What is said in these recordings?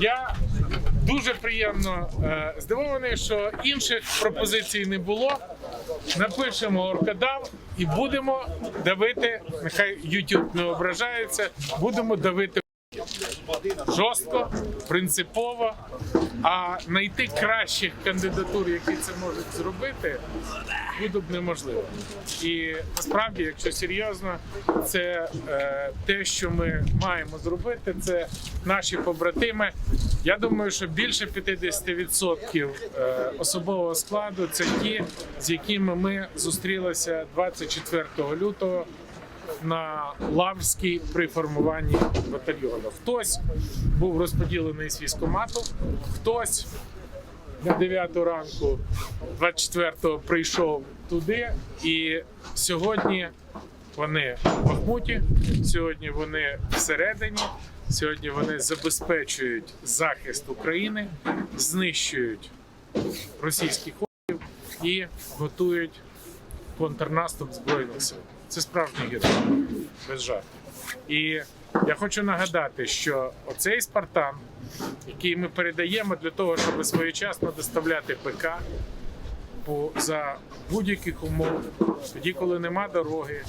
Я дуже приємно е, здивований, що інших пропозицій не було. Напишемо оркадав і будемо давити. Нехай YouTube не ображається. Будемо давити жорстко, принципово. А знайти кращих кандидатур, які це можуть зробити, буде б неможливо. І насправді, якщо серйозно, це е, те, що ми маємо зробити, це наші побратими. Я думаю, що більше 50% е, особового складу це ті, з якими ми зустрілися 24 лютого на Лаврській при формуванні батальйону. Хтось був розподілений з військомату, хтось на 9 ранку 24-го прийшов туди, і сьогодні вони в Бахмуті, сьогодні вони всередині, сьогодні вони забезпечують захист України, знищують російських хлопців і готують контрнаступ збройних сил. Це справжній герой, без жартів. І я хочу нагадати, що оцей Спартан, який ми передаємо для того, щоб своєчасно доставляти ПК по, за будь-яких умов, тоді, коли нема дороги,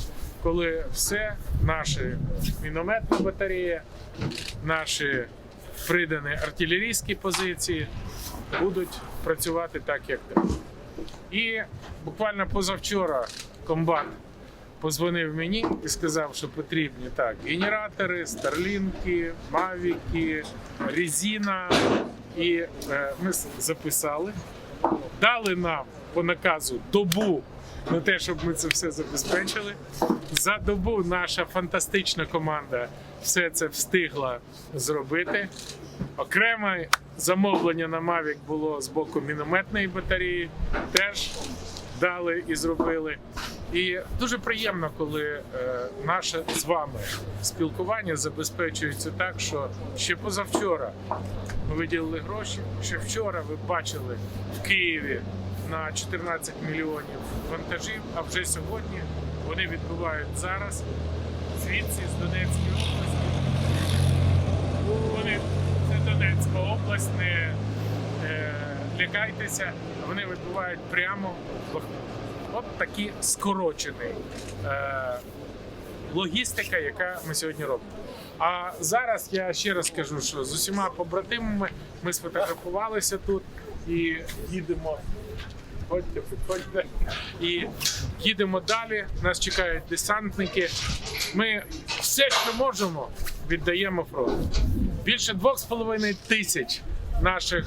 коли все наші мінометні батареї, наші придані артилерійські позиції будуть працювати так, як треба. І буквально позавчора комбат позвонив мені і сказав, що потрібні так генератори, старлінки, мавіки, резина. І е, ми записали, дали нам по наказу добу на те, щоб ми це все забезпечили. За добу наша фантастична команда все це встигла зробити. Окреме замовлення на Mavic було з боку мінометної батареї. Теж дали і зробили. І дуже приємно, коли е, наше з вами спілкування забезпечується так, що ще позавчора ми виділили гроші. Ще вчора ви бачили в Києві на 14 мільйонів вантажів, а вже сьогодні вони відбувають зараз звідси з Донецької області. Вони це Донецька область, не е, лякайтеся, вони відбувають прямо в Бахмуті. От такі скорочений е, логістика, яка ми сьогодні робимо. А зараз я ще раз кажу, що з усіма побратимами ми сфотографувалися тут і їдемо. Ходьте, підходьте. І їдемо далі. Нас чекають десантники. Ми все, що можемо, віддаємо фронту. Більше двох з половиною тисяч наших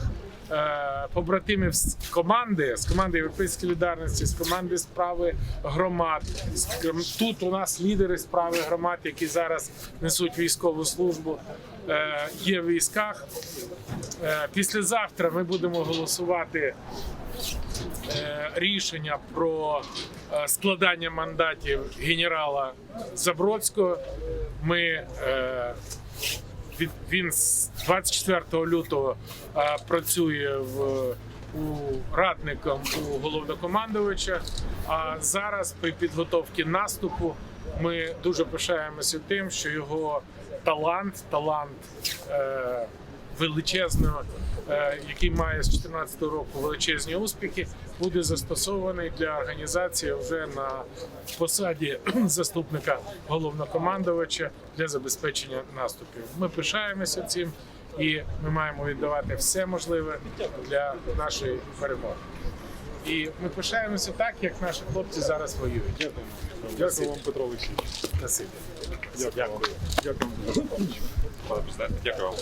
побратимів з команди, з команди Європейської солідарності, з команди справи громад. Тут у нас лідери справи громад, які зараз несуть військову службу. е, Є в військах. Е, Післязавтра ми будемо голосувати е, рішення про е, складання мандатів генерала Забродського. Ми е, він з 24 лютого е, працює в у радником у головнокомандувача. А зараз при підготовці наступу ми дуже пишаємося тим, що його талант, талант е, величезного, е, який має з 2014 року величезні успіхи, буде застосований для організації вже на посаді заступника головнокомандувача для забезпечення наступів. Ми пишаємося цим і ми маємо віддавати все можливе для нашої перемоги. І ми пишаємося так, як наші хлопці зараз воюють. Дякую. Дякую вам, Петро Олексійович. Дякую. Дякую. Президенте, дякую вам.